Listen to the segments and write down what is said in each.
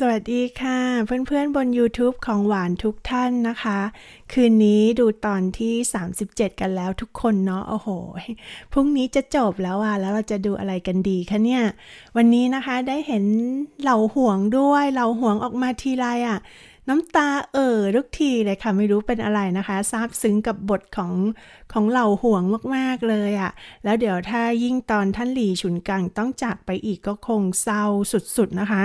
สวัสดีค่ะเพื่อนๆบน YouTube ของหวานทุกท่านนะคะ คืนนี้ดูตอนที่ 37 กันแล้วทุกคนเนาะโอ้โหพรุ่งนี้จะจบแล้วอะแล้วเราจะดูอะไรกันดีคะเนี่ย วันนี้นะคะได้เห็นเหล่าห่วงด้วยเหล่าห่วงออกมาทีไรอะ น้ำตาเอ่อทุกทีเลยค่ะ ไม่รู้เป็นอะไรนะคะซาบซึ้งกับบทของของเหล่าห่วงมากๆเลยอะ่ะ แล้วเดี๋ยวถ้ายิ่งตอนท่านหลีฉุนกังต้องจากไปอีกก็คงเศร้าสุดๆนะคะ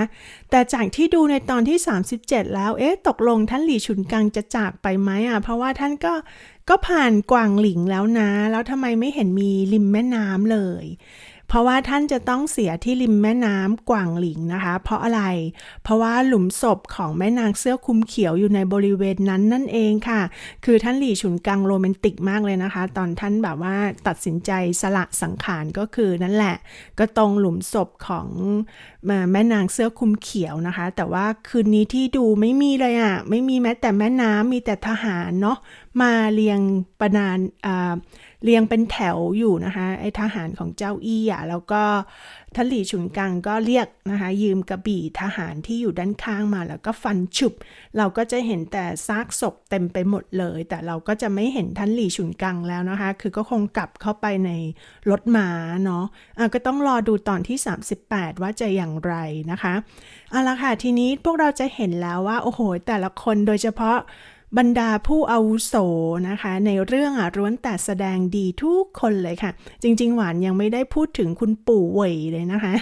แต่จากที่ดูในตอนที่ 37 แล้ว เอ๊ะ ตกลงท่านหลีฉุนกังจะจากไปไหมอะ เพราะว่าท่านก็ก็ผ่านกวางหลิงแล้วนะ แล้วทำไมไม่เห็นมีริมแม่น้ำเลย เพราะว่าท่านจะต้องเสียที่ริมแม่น้ำกว่างหลิงนะคะ เพราะอะไร เพราะว่าหลุมศพของแม่นางเสื้อคุมเขียวอยู่ในบริเวณนั้นนั่นเองค่ะ คือท่านหลี่ฉุนกังโรแมนติกมากเลยนะคะ ตอนท่านแบบว่าตัดสินใจสละสังขารก็คือนั่นแหละ ก็ตรงหลุมศพของแม่นางเสื้อคุมเขียวนะคะ แต่ว่าคืนนี้ที่ดูไม่มีเลยอะ่ะ ไม่มีแม้แต่แม่น้ำมีแต่ทหารเนาะ มาเรียงประนานเรียงเป็นแถวอยู่นะคะไอ้ทหารของเจ้าอี้อะแล้วก็ท่านหลีฉุนกังก็เรียกนะคะยืมกระบี่ทหารที่อยู่ด้านข้างมาแล้วก็ฟันฉุบ เราก็จะเห็นแต่ซากศพเต็มไปหมดเลย แต่เราก็จะไม่เห็นท่านหลีฉุนกังแล้วนะคะ คือก็คงกลับเข้าไปในรถม้าเนาะะก็ต้องรอดูตอนที่ 38 ว่าจะอย่างไรนะคะเอาละค่ะทีนี้พวกเราจะเห็นแล้วว่าโอ้โหแต่ละคนโดยเฉพาะ บรรดาผู้อาวุโสนะคะ ในเรื่องอะร้วนแต่แสดงดีทุกคนเลยค่ะ จริง ๆ หวานยังไม่ได้พูดถึงคุณปู่เว่ยเลยนะคะ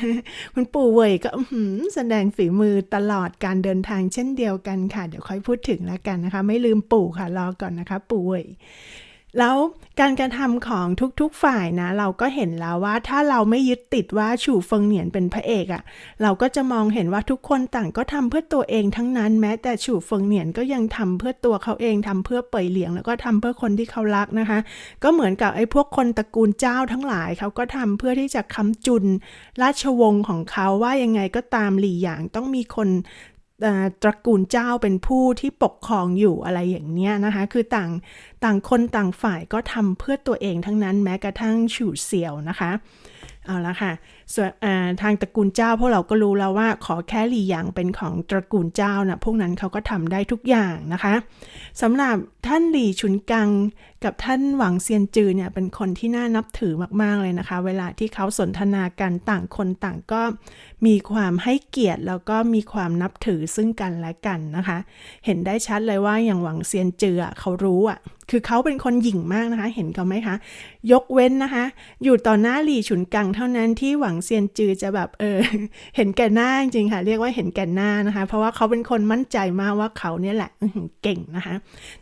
คุณปู่เว่ยก็แสดงฝีมือตลอดการเดินทางเช่นเดียวกันค่ะ เดี๋ยวค่อยพูดถึงแล้วกันนะคะ ไม่ลืมปู่ค่ะรอก่อนนะคะ ปู่เว่ย แล้วการกระทำของทุกๆฝ่ายนะ เราก็เห็นแล้วว่าถ้าเราไม่ยึดติดว่าฉู่เฟิงเหนียนเป็นพระเอกอะ่ะ เราก็จะมองเห็นว่าทุกคนต่างก็ทำเพื่อตัวเองทั้งนั้นแม้แต่ฉู่เฟิงเหนียนก็ยังทำเพื่อตัวเขาเองทำเพื่อเป่ยเหลียง แล้วก็ทำเพื่อคนที่เขารักนะคะ ก็เหมือนกับไอ้พวกคนตระกูลเจ้าทั้งหลาย เขาก็ทำเพื่อที่จะค้ำจุน ราชวงศ์ของเขาว่ายังไงก็ตามหลี่หยางต้องมีคน ตระกูลเจ้าเป็นผู้ที่ปกครองอยู่อะไรอย่างเนี้ยนะคะ คือต่างต่างคนต่างฝ่ายก็ทำเพื่อตัวเองทั้งนั้นแม้กระทั่งฉู่เสี่ยวนะคะ เอาละค่ะส่วนทางตระกูลเจ้าพวกเราก็รู้แล้วว่าขอแค่หลี่หยางเป็นของตระกูลเจ้านะพวกนั้นเขาก็ทำได้ทุกอย่างนะคะสำหรับท่านหลี่ชุนกังกับท่านหวังเซียนจือเนี่ยเป็นคนที่น่านับถือมากๆเลยนะคะ เวลาที่เขาสนทนากันต่างคนต่างก็มีความให้เกียรติแล้วก็มีความนับถือซึ่งกันและกันนะคะ เห็นได้ชัดเลยว่าอย่างหวังเซียนจือเขารู้อะ คือเขาเป็นคนหยิ่งมากนะคะ เห็นเขาไหมคะ ยกเว้นนะคะ อยู่ต่อหน้าหลี่ฉุนกังเท่านั้นที่หวังเซียนจือจะแบบเออเห็นแก่หน้าจริงค่ะ เรียกว่าเห็นแก่หน้านะคะ เพราะว่าเขาเป็นคนมั่นใจมากว่าเขาเนี่ยแหละเก่งนะคะ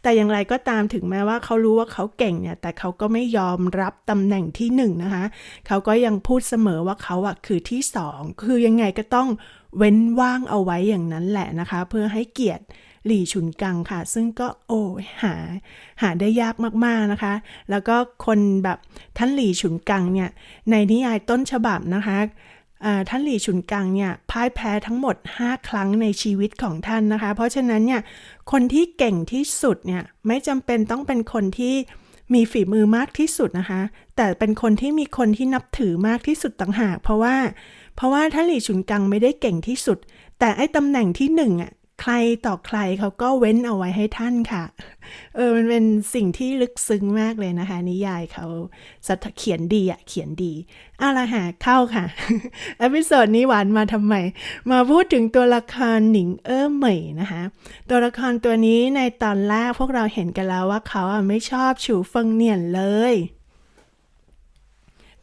แต่อย่างไรก็ตามถึงแม้ว่าเขารู้ว่าเขาเก่งเนี่ย แต่เขาก็ไม่ยอมรับตำแหน่งที่หนึ่งนะคะ เขาก็ยังพูดเสมอว่าเขาอะคือที่สองคือยังไงก็ต้องเว้นว่างเอาไว้อย่างนั้นแหละนะคะ เพื่อให้เกียรติ หลี่ฉุนกังค่ะ ซึ่งก็โอ้หาหาได้ยากมากๆนะคะ แล้วก็คนแบบท่านหลี่ฉุนกังเนี่ยในนิยายต้นฉบับนะคะท่านหลี่ฉุนกังเนี่ยพ่ายแพ้ทั้งหมด 5 ครั้งในชีวิตของท่านนะคะ เพราะฉะนั้นเนี่ยคนที่เก่งที่สุดเนี่ยไม่จำเป็นต้องเป็นคนที่มีฝีมือมากที่สุดนะคะ แต่เป็นคนที่มีคนที่นับถือมากที่สุดต่างหาก เพราะว่า เพราะว่าท่านหลี่ฉุนกังไม่ได้เก่งที่สุด แต่ไอ้ตำแหน่งที่หนึ่งอะ ใครต่อใครเขาก็เว้นเอาไว้ให้ท่านค่ะ เออมันเป็นสิ่งที่ลึกซึ้งมากเลยนะคะ นิยายเขาสเขียนดีอะเขียนดีเอาละค่ะเข้าค่ะเอพิโซดนี้หวานมาทำไม มาพูดถึงตัวละครหนิงเอ้อเหมยนะคะ ตัวละครตัวนี้ในตอนแรกพวกเราเห็นกันแล้วว่าเขาไม่ชอบฉูเฟิงเนียนเลย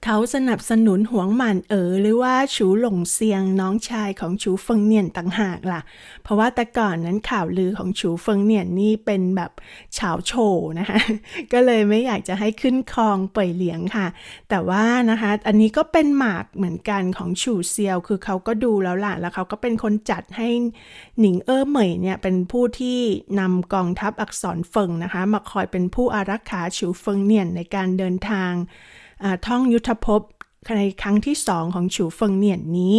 เขาสนับสนุนหวงหมันเอ๋อหรือว่าชูหลงเซียงน้องชายของชูเฟิงเนียนต่างหากล่ะ เพราะว่าแต่ก่อนนั้นข่าวลือของชูเฟิงเนียนนี่เป็นแบบเฉาโฉนะคะก็เลยไม่อยากจะให้ขึ้นคลองเป่ยเหลียงค่ะ แต่ว่านะคะอันนี้ก็เป็นหมากเหมือนกันของชูเซียว คือเขาก็ดูแล้วล่ะ แล้วเขาก็เป็นคนจัดให้หนิงเอ้อเหมยเนี่ยเป็นผู้ที่นำกองทัพอักษรเฟิงนะคะมาคอยเป็นผู้อารักขาชูเฟิงเนียนในการเดินทาง ท่องยุทธภพ ในครั้งที่สองของฉูเฟิงเหนียนนี้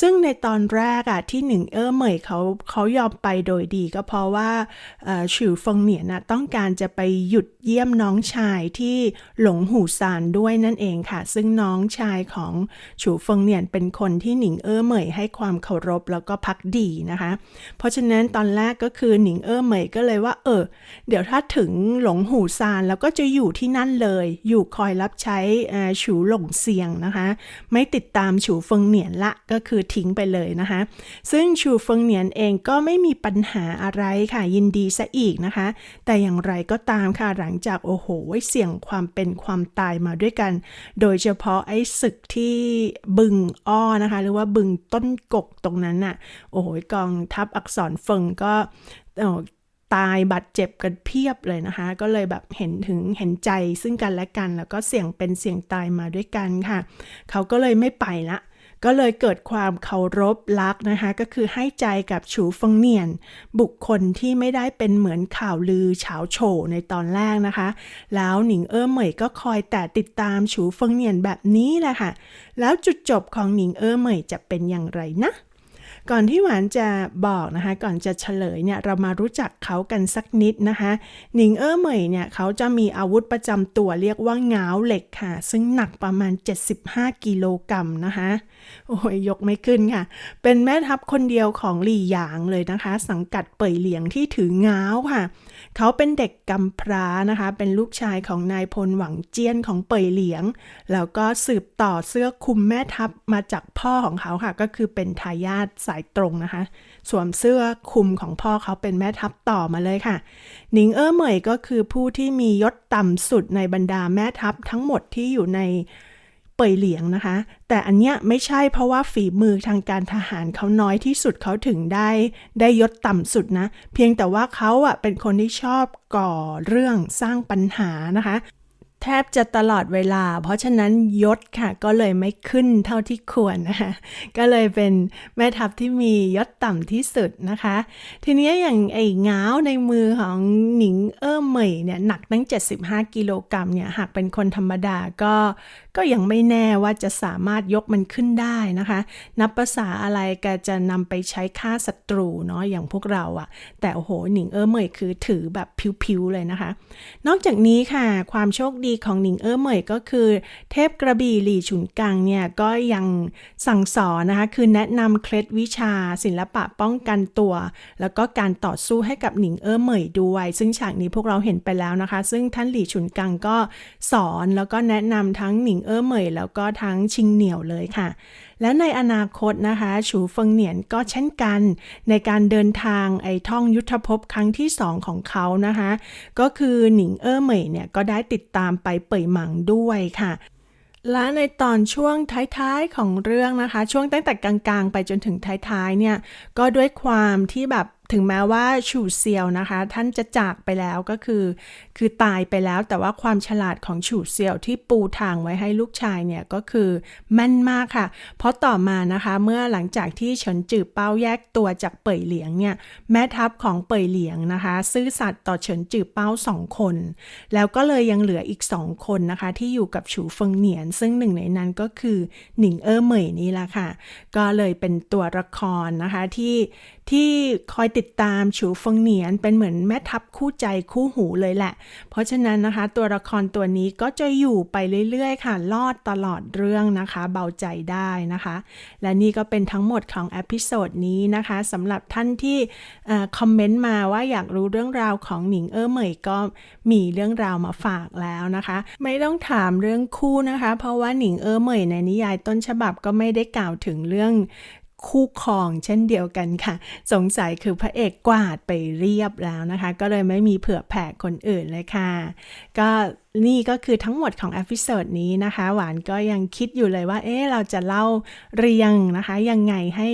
ซึ่งในตอนแรกอะที่หนิงเอ้อเหมยเขาเขายอมไปโดยดีก็เพราะว่าฉูเฟิงเหนียนนะต้องการจะไปหยุดเยี่ยมน้องชายที่หลงหูซานด้วยนั่นเองค่ะ ซึ่งน้องชายของฉูเฟิงเหนียนเป็นคนที่หนิงเอ้อเหมยให้ความเคารพแล้วก็พักดีนะคะ เพราะฉะนั้นตอนแรกก็คือหนิงเอ้อเหมยก็เลยว่า เออ เดี๋ยวถ้าถึงหลงหูซานแล้วก็จะอยู่ที่นั่นเลย อยู่คอยรับใช้ฉูหลงเซียงนะคะ ไม่ติดตามฉูเฟิงเหนียนละก็คือทิ้งไปเลยนะคะ ซึ่งฉูเฟิงเหนียนเองก็ไม่มีปัญหาอะไรค่ะยินดีซะอีกนะคะ แต่อย่างไรก็ตามค่ะหลังจากโอ้โหเสี่ยงความเป็นความตายมาด้วยกัน โดยเฉพาะไอ้ศึกที่บึงอ้อนะคะ หรือว่าบึงต้นกกตรงนั้นน่ะโอ้โหกองทัพอักษรเฟิงก็ ตายบาดเจ็บกันเพียบเลยนะคะ ก็เลยแบบเห็นถึงเห็นใจซึ่งกันและกัน แล้วก็เสี่ยงเป็นเสี่ยงตายมาด้วยกันค่ะ เขาก็เลยไม่ไปละก็เลยเกิดความเคารพรักนะคะ ก็คือให้ใจกับฉูฟงเนียน บุคคลที่ไม่ได้เป็นเหมือนข่าวลือเฉาโฉในตอนแรกนะคะ แล้วหนิงเอ้อเหมยก็คอยแต่ติดตามฉูฟงเนียนแบบนี้แหละค่ะ แล้วจุดจบของหนิงเอ้อเหมยจะเป็นอย่างไรนะ ก่อนที่หวานจะบอกนะคะ ก่อนจะเฉลยเนี่ยเรามารู้จักเขากันสักนิดนะคะหนิงเอ้อเหมยเนี่ยเขาจะมีอาวุธประจำตัวเรียกว่าเงาเหล็กค่ะ ซึ่งหนักประมาณ 75 กิโลกรัมนะคะโอ้ยยกไม่ขึ้นค่ะ เป็นแม่ทัพคนเดียวของหลี่หยางเลยนะคะ สังกัดเป่ยเหลียงที่ถือเงาค่ะ เขาเป็นเด็กกำพร้านะคะ เป็นลูกชายของนายพลหวังเจี้ยนของเป่ยเหลียง แล้วก็สืบต่อเสื้อคุมแม่ทัพมาจากพ่อของเขาค่ะ ก็คือเป็นทายาทสายตรงนะคะ สวมเสื้อคุมของพ่อเขาเป็นแม่ทัพต่อมาเลยค่ะ หนิงเอ้อเหมยก็คือผู้ที่มียศต่ำสุดในบรรดาแม่ทัพทั้งหมดที่อยู่ในเปยเหลียงนะคะ แต่อันเนี้ยไม่ใช่เพราะว่าฝีมือทางการทหารเขาน้อยที่สุดเขาถึงได้ ได้ยศต่ำสุดนะ เพียงแต่ว่าเขาอะเป็นคนที่ชอบก่อเรื่องสร้างปัญหานะคะ แทบจะตลอดเวลา เพราะฉะนั้นยศค่ะก็เลยไม่ขึ้นเท่าที่ควรนะคะก็เลยเป็นแม่ทัพที่มียศต่ำที่สุดนะคะ ทีนี้อย่างไอ้เงาในมือของหนิงเอ้อเหมยเนี่ยหนักตั้ง 75 กิโลกรัมเนี่ยหากเป็นคนธรรมดาก็ก็ยังไม่แน่ว่าจะสามารถยกมันขึ้นได้นะคะ นับภาษาอะไรแกจะนำไปใช้ฆ่าศัตรูเนาะอย่างพวกเราอะแต่โอ้โหหนิงเอ้อเหมยคือถือแบบผิวๆเลยนะคะ นอกจากนี้ค่ะความโชคดีของหนิงเอ้อเหมยก็คือ เทพกระบี่หลี่ฉุนกังเนี่ยก็ยังสั่งสอนนะคะคือแนะนำเคล็ดวิชาศิลปะป้องกันตัว แล้วก็การต่อสู้ให้กับหนิงเอ้อเหมยด้วย ซึ่งฉากนี้พวกเราเห็นไปแล้วนะคะ ซึ่งท่านหลี่ฉุนกังก็สอนแล้วก็แนะนำทั้งหนิงเอ้อเหมย แล้วก็ทั้งชิงเหนียวเลยค่ะ และในอนาคตนะคะฉูเฟิงเหนียนก็เช่นกัน ในการเดินทางไอท่องยุทธภพครั้งที่สองของเขานะคะ ก็คือหนิงเอ้อเหมยเนี่ยก็ได้ติดตามไปเป่ยหมังด้วยค่ะและในตอนช่วงท้ายๆของเรื่องนะคะ ช่วงตั้งแต่กลางๆ ไปจนถึงท้ายๆเนี่ยก็ด้วยความที่แบบ ถึงแม้ว่าชูเซียวนะคะ ท่านจะจากไปแล้วก็คือ คือตายไปแล้วแต่ว่าความฉลาดของฉูเซียวที่ปูทางไว้ให้ลูกชายเนี่ยก็คือแม่นมากค่ะ เพราะต่อมานะคะเมื่อหลังจากที่เฉินจือเป้าแยกตัวจากเป่ยเหลียงเนี่ยแม่ทัพของเป่ยเหลียงนะคะ ซื่อสัตย์ต่อเฉินจือเป้าสองคน แล้วก็เลยยังเหลืออีกสองคนนะคะ ที่อยู่กับฉูเฟิงเหนียน ซึ่งหนึ่งในนั้นก็คือหนิงเอ้อเหมยนี่แหละค่ะ ก็เลยเป็นตัวละครนะคะที่ที่คอยติดตามฉูฟงเหนียนเป็นเหมือนแม่ทัพคู่ใจคู่หูเลยแหละ เพราะฉะนั้นนะคะ ตัวละครตัวนี้ก็จะอยู่ไปเรื่อยๆ ค่ะ ลอดตลอดเรื่องนะคะ เบาใจได้นะคะ และนี่ก็เป็นทั้งหมดของอพิโซดนี้นะคะสำหรับท่านที่คอมเมนต์มาว่าอยากรู้เรื่องราวของหนิงเออเหมยก็มีเรื่องราวมาฝากแล้วนะคะ ไม่ต้องถามเรื่องคู่นะคะ เพราะว่าหนิงเออเหมยในนิยายต้นฉบับก็ไม่ได้กล่าวถึงเรื่อง คู่ครองเช่นเดียวกันค่ะ สงสัยคือพระเอกกวาดไปเรียบแล้วนะคะ ก็เลยไม่มีเผื่อแผ่คนอื่นเลยค่ะ ก็นี่ก็คือทั้งหมดของอพิโซดนี้นะคะ หวานก็ยังคิดอยู่เลยว่า เอ๊เราจะเล่าเรียงนะคะ ยังไงให้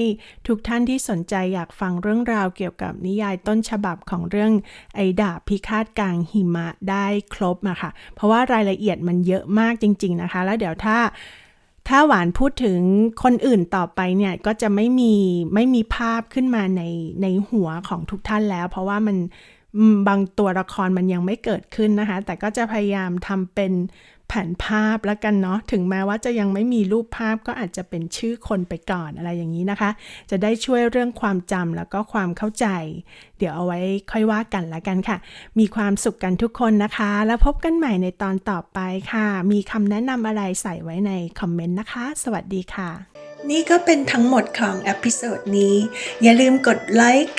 ทุกท่านที่สนใจอยากฟังเรื่องราวเกี่ยวกับนิยายต้นฉบับของเรื่องไอดาบพิฆาตกลางหิมะได้ครบอะค่ะ เพราะว่ารายละเอียดมันเยอะมากจริง ๆนะคะ แล้วเดี๋ยวถ้า ถ้าหวานพูดถึงคนอื่นต่อไปเนี่ยก็จะไม่มีไม่มีภาพขึ้นมาในในหัวของทุกท่านแล้ว เพราะว่ามันบางตัวละครมันยังไม่เกิดขึ้นนะคะ แต่ก็จะพยายามทำเป็น แผนภาพแล้วกันเนาะถึงแม้ว่าจะยังไม่มีรูปภาพก็อาจจะเป็นชื่อคนไปก่อนอะไรอย่างนี้นะคะ จะได้ช่วยเรื่องความจำแล้วก็ความเข้าใจ เดี๋ยวเอาไว้ค่อยว่ากันละกันค่ะ มีความสุขกันทุกคนนะคะ แล้วพบกันใหม่ในตอนต่อไปค่ะ มีคำแนะนำอะไรใส่ไว้ในคอมเมนต์นะคะ สวัสดีค่ะ นี่ก็เป็นทั้งหมดของอพิโซดนี้ อย่าลืมกดไลค์